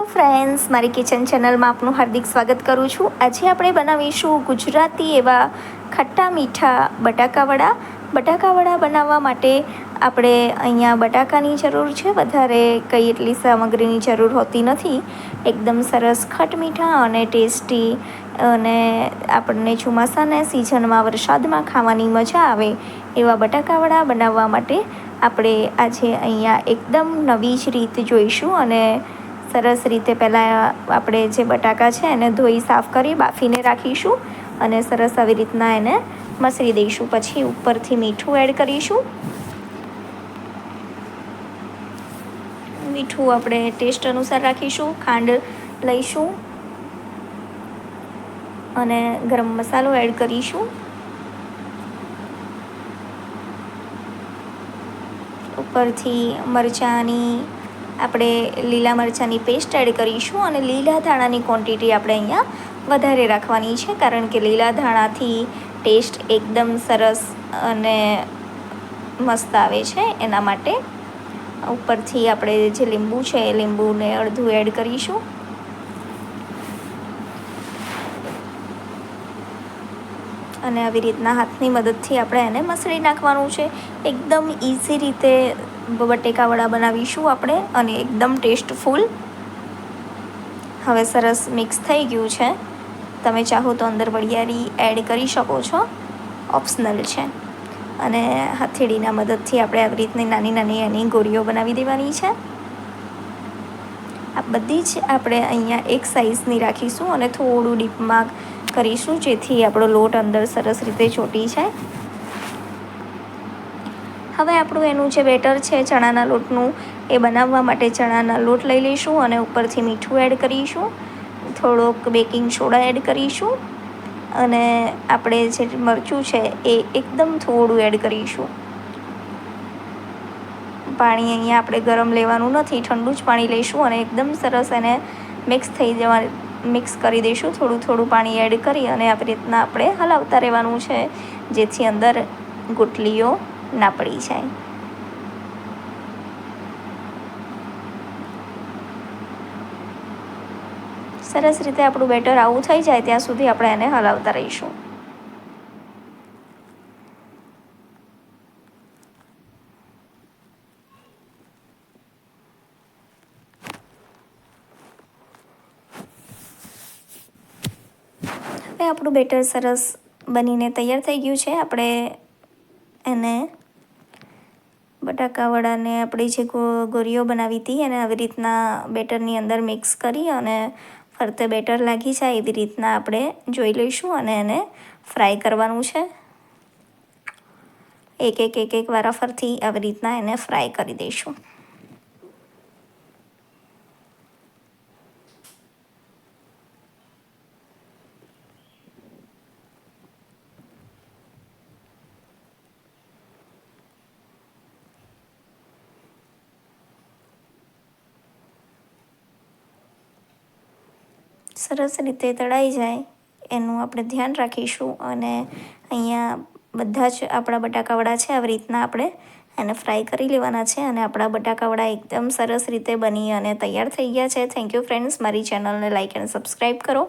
Friends મારી kitchen ચેનલમાં આપનું હાર્દિક સ્વાગત કરું છું. આજે આપણે બનાવીશું ગુજરાતી એવા ખટ્ટા મીઠા બટાકાવડા. બટાકાવડા બનાવવા માટે આપણે અહીંયા બટાકાની જરૂર છે. વધારે કંઈ એટલી સામગ્રીની જરૂર હોતી નથી. એકદમ સરસ ખટ મીઠા અને ટેસ્ટી અને આપણને ચોમાસાના સિઝનમાં વરસાદમાં ખાવાની મજા આવે એવા બટાકાવડા બનાવવા માટે આપણે આજે અહીંયા એકદમ નવી જ રીત જોઈશું અને સરસ રીતે પહેલાં આપણે જે બટાકા છે એને ધોઈ સાફ કરી બાફીને રાખીશું અને સરસ આવી રીતના એને મસળી દઈશું. પછી ઉપરથી મીઠું એડ કરીશું. મીઠું આપણે ટેસ્ટ અનુસાર રાખીશું, ખાંડ લઈશું અને ગરમ મસાલો એડ કરીશું. ઉપરથી મરચાંની આપણે લીલા મરચાંની પેસ્ટ એડ કરીશું અને લીલા ધાણાની ક્વોન્ટિટી આપણે અહીંયા વધારે રાખવાની છે, કારણ કે લીલા ધાણાથી ટેસ્ટ એકદમ સરસ અને મસ્ત આવે છે. એના માટે ઉપરથી આપણે જે લીંબુ છે, એ લીંબુને અડધું એડ કરીશું. અને આવી રીતના હાથની મદદથી આપણે એને મસળી નાખવાનું છે. એકદમ ઇઝી રીતે બટેકાવડા બનાવીશું આપણે અને એકદમ ટેસ્ટફુલ. હવે સરસ મિક્સ થઈ ગયું છે. તમે ચાહો તો અંદર વરિયાળી એડ કરી શકો છો. ઓપ્શનલ છે. અને હથેળીના મદદથી આપણે આવી રીતની નાની નાની એની ગોળીઓ બનાવી દેવાની છે. આ બધી જ આપણે અહીંયા એક સાઇઝની રાખીશું અને થોડું ડીપમાં કરીશું, જેથી આપણો લોટ અંદર સરસ રીતે ચોટી જાય. હવે આપણું એનું જે બેટર છે, ચણાના લોટનું, એ બનાવવા માટે ચણાના લોટ લઈ લઈશું અને ઉપરથી મીઠું એડ કરીશું. થોડોક બેકિંગ સોડા એડ કરીશું. અને આપણે જે મરચું છે, એ એકદમ થોડું એડ કરીશું. પાણી અહીંયા આપણે ગરમ લેવાનું નથી, ઠંડુ જ પાણી લઈશું અને એકદમ સરસ એને મિક્સ થઈ જવા મિક્સ કરી દઈશું. થોડું થોડું પાણી એડ કરી અને આવી રીતના આપણે હલાવતા રહેવાનું છે, જેથી અંદર ગુટલીઓ ના પડી જાય. સરસ રીતે આપણું બેટર આવું થઈ જાય ત્યાં સુધી આપણે એને હલાવતા રહીશું. હવે આપણું બેટર સરસ બનીને તૈયાર થઈ ગયું છે. આપણે એને બટાકા વડાને આપણી જે ગોરીઓ બનાવી હતી એને આવી રીતના બેટરની અંદર મિક્સ કરી અને ફરતે બેટર લાગી જાય એવી રીતના આપણે જોઈ લઈશું અને એને ફ્રાય કરવાનું છે. એક એક એક એક વારાફરથી આવી રીતના એને ફ્રાય કરી દઈશું. સરસ રીતે તળાઈ જાય, એનું આપણે ધ્યાન રાખીશું અને અહીંયા બધા જ આપણા બટાકાવડા છે, આવી રીતના આપણે એને ફ્રાય કરી લેવાના છે અને આપણા બટાકાવડા એકદમ સરસ રીતે બની અને તૈયાર થઈ ગયા છે. થેન્ક યુ ફ્રેન્ડ્સ મારી ચેનલને લાઇક એન્ડ સબસ્ક્રાઈબ કરો.